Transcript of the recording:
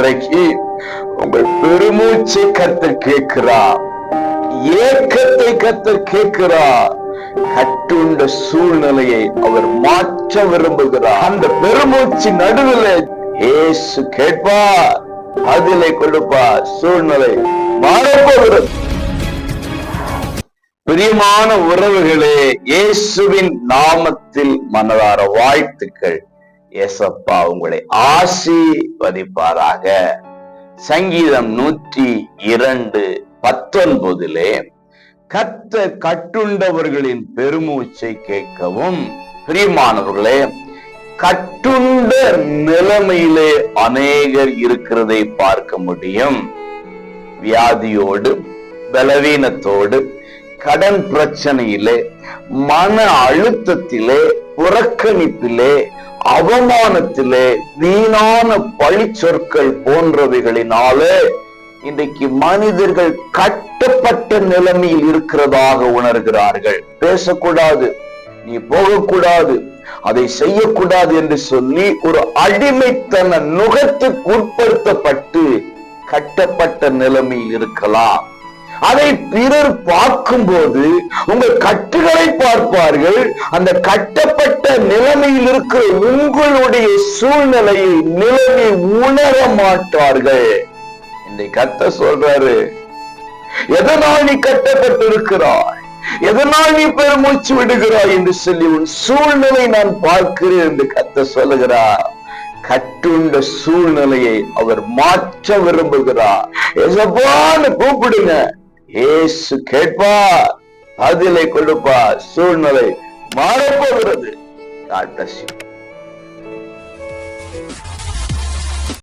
இன்றைக்கு உங்கள் பெருமூச்சை கத்தர் கேட்கிறார். ஏக்கத்தை கத்தர் கேட்கிறார். கட்டுண்ட சூழ்நிலையை அவர் மாற்ற விரும்புகிறார். அந்த பெருமூச்சு நடுவில் ஏசு கேட்பார். அதிலே கொடுப்பார். சூழ்நிலை மாறப்போகிறது. பிரியமான உறவுகளே இயேசுவின் நாமத்தில் மனதார வாழ்த்துக்கள். ஏசப்பா உங்களை ஆசீர்வதிப்பாராக. சங்கீதம் நூற்றி இரண்டு பத்தொன்பதிலே கத்த கட்டுண்டவர்களின் பெருமூச்சை கேட்கவும். பிரியமானவர்களே கட்டுண்ட நிலைமையிலே அநேகர் இருக்கிறதை பார்க்க முடியும். வியாதியோடு பலவீனத்தோடு கடன் பிரச்சனையிலே மன அழுத்தத்திலே புறக்கணிப்பிலே அவமானத்திலே வீணான பழி சொற்கள் போன்றவைகளினாலே இன்றைக்கு மனிதர்கள் கட்டப்பட்ட நிலைமையில் இருக்கிறதாக உணர்கிறார்கள். பேசக்கூடாது நீ போகக்கூடாது அதை செய்யக்கூடாது என்று சொல்லி ஒரு அடிமைத்தன நுகத்துக்கு உட்படுத்தப்பட்டு கட்டப்பட்ட நிலைமையில் இருக்கலாம். அதை பிறர் பார்க்கும்போது உங்கள் கட்டுகளை பார்ப்பார்கள். அந்த கட்டப்பட்ட நிலைமையில் இருக்கிற உங்களுடைய சூழ்நிலையை நிலைமை உணர மாட்டார்கள். இந்த கத்த சொல்றாரு எதனால் நீ கட்டப்பட்டிருக்கிறாய்? எதனால் நீ பெருமூச்சு விடுகிறாய்? என்று சொல்லி உன் சூழ்நிலை நான் பார்க்கிறேன் என்று கத்த சொல்லுகிறார். கட்டுண்ட சூழ்நிலையை அவர் மாற்ற விரும்புகிறார். எசப்பான்னு கூப்பிடுங்க. ஏசு கேட்பா பதிலை கொடுப்பா சூழ்நிலை மாறப்போகிறது. காட்டசி